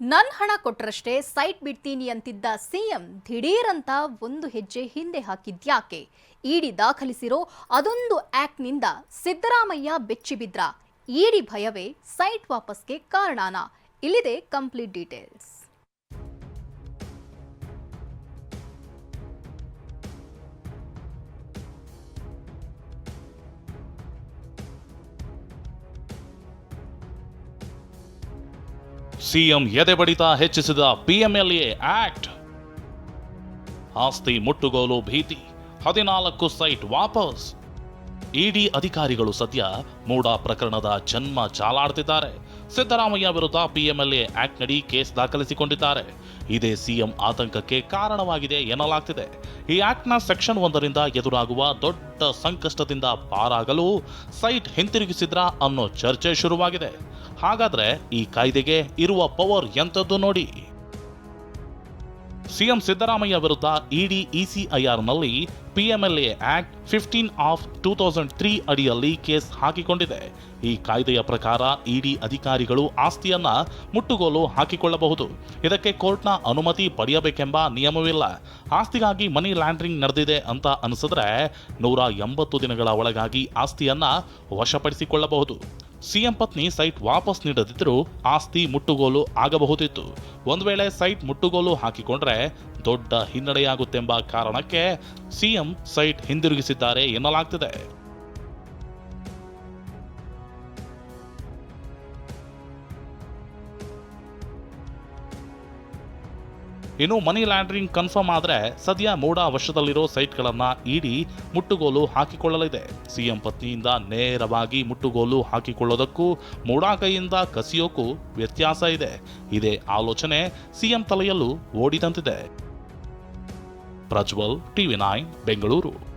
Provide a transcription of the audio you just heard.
ನನ್ ಹಣ ಕೊಟ್ಟರಷ್ಟೇ ಸೈಟ್ ಬಿಡ್ತೀನಿ ಅಂತಿದ್ದ ಸಿಎಂ ದಿಢೀರಂತ ಒಂದು ಹೆಜ್ಜೆ ಹಿಂದೆ ಹಾಕಿದ್ಯಾಕೆ ಇಡಿ ದಾಖಲಿಸಿರೋ ಅದೊಂದು ಆಕ್ಟ್ನಿಂದ ಸಿದ್ದರಾಮಯ್ಯ ಬೆಚ್ಚಿಬಿದ್ರ. ಇಡಿ ಭಯವೇ ಸೈಟ್ ವಾಪಸ್ಗೆ ಕಾರಣನಾ. ಇಲ್ಲಿದೆ ಕಂಪ್ಲೀಟ್ ಡೀಟೇಲ್ಸ್. ಸಿಎಂ ಎದೆ ಬಡಿತ ಹೆಚ್ಚಿಸಿದ ಪಿಎಂಎಲ್ಎ ಆಕ್ಟ್. ಆಸ್ತಿ ಮುಟ್ಟುಗೋಲು ಭೀತಿ. ಹದಿನಾಲ್ಕು ಸೈಟ್ ವಾಪಸ್. ಇಡಿ ಅಧಿಕಾರಿಗಳು ಸದ್ಯ ಮೂಡಾ ಪ್ರಕರಣದ ಜನ್ಮ ಚಾಲಾಡ್ತಿದ್ದಾರೆ. ಸಿದ್ದರಾಮಯ್ಯ ವಿರುದ್ಧ ಪಿಎಂಎಲ್ಎ ಆಕ್ಟ್ ನಡಿ ಕೇಸ್ ದಾಖಲಿಸಿಕೊಂಡಿದ್ದಾರೆ. ಇದೇ ಸಿಎಂ ಆತಂಕಕ್ಕೆ ಕಾರಣವಾಗಿದೆ ಎನ್ನಲಾಗ್ತಿದೆ. ಈ ಆಕ್ಟ್ನ ಸೆಕ್ಷನ್ ಒಂದರಿಂದ ಎದುರಾಗುವ ದೊಡ್ಡ ಸಂಕಷ್ಟದಿಂದ ಪಾರಾಗಲು ಸೈಟ್ ಹಿಂತಿರುಗಿಸಿದ್ರ ಅನ್ನೋ ಚರ್ಚೆ ಶುರುವಾಗಿದೆ. ಹಾಗಾದ್ರೆ ಈ ಕಾಯ್ದೆಗೆ ಇರುವ ಪವರ್ ಎಂಥದ್ದು ನೋಡಿ. ಸಿಎಂ ಸಿದ್ದರಾಮಯ್ಯ ವಿರುದ್ಧ ED ಇಸಿಐಆರ್ನಲ್ಲಿ PMLA act fifteen of two thousand three ಅಡಿಯಲ್ಲಿ ಕೇಸ್ ಹಾಕಿಕೊಂಡಿದೆ. ಈ ಕಾಯ್ದೆಯ ಪ್ರಕಾರ ಇಡಿ ಅಧಿಕಾರಿಗಳು ಆಸ್ತಿಯನ್ನ ಮುಟ್ಟುಗೋಲು ಹಾಕಿಕೊಳ್ಳಬಹುದು. ಇದಕ್ಕೆ ಕೋರ್ಟ್ನ ಅನುಮತಿ ಪಡೆಯಬೇಕೆಂಬ ನಿಯಮವಿಲ್ಲ. ಆಸ್ತಿಗಾಗಿ ಮನಿ ಲ್ಯಾಂಡ್ರಿಂಗ್ ನಡೆದಿದೆ ಅಂತ ಅನಿಸಿದ್ರೆ ನೂರ ಎಂಬತ್ತು ದಿನಗಳ ಒಳಗಾಗಿ ಆಸ್ತಿಯನ್ನ ವಶಪಡಿಸಿಕೊಳ್ಳಬಹುದು. ಸಿಎಂ ಪತ್ನಿ ಸೈಟ್ ವಾಪಸ್ ನೀಡದಿದ್ದರೂ ಆಸ್ತಿ ಮುಟ್ಟುಗೋಲು ಆಗಬಹುದಿತ್ತು. ಒಂದು ವೇಳೆ ಸೈಟ್ ಮುಟ್ಟುಗೋಲು ಹಾಕಿಕೊಂಡ್ರೆ ದೊಡ್ಡ ಹಿನ್ನಡೆಯಾಗುತ್ತೆಂಬ ಕಾರಣಕ್ಕೆ ಸಿಎಂ ಸೈಟ್ ಹಿಂದಿರುಗಿಸಿದ್ದಾರೆ ಎನ್ನಲಾಗ್ತಿದೆ. ಇನ್ನು ಮನಿ ಲ್ಯಾಂಡ್ರಿಂಗ್ ಕನ್ಫರ್ಮ್ ಆದರೆ ಸದ್ಯ ಮೋಡ ವಶದಲ್ಲಿರೋ ಸೈಟ್ಗಳನ್ನ ಇಡಿ ಮುಟ್ಟುಗೋಲು ಹಾಕಿಕೊಳ್ಳಲಿದೆ. ಸಿಎಂ ಪತ್ನಿಯಿಂದ ನೇರವಾಗಿ ಮುಟ್ಟುಗೋಲು ಹಾಕಿಕೊಳ್ಳೋದಕ್ಕೂ ಮೂಡಾ ಕೈಯಿಂದ ಕಸಿಯೋಕ್ಕೂ ವ್ಯತ್ಯಾಸ ಇದೆ. ಇದೇ ಆಲೋಚನೆ ಸಿಎಂ ತಲೆಯಲ್ಲೂ ಓಡಿದಂತಿದೆ. Prajwal, TV nine, Bengaluru.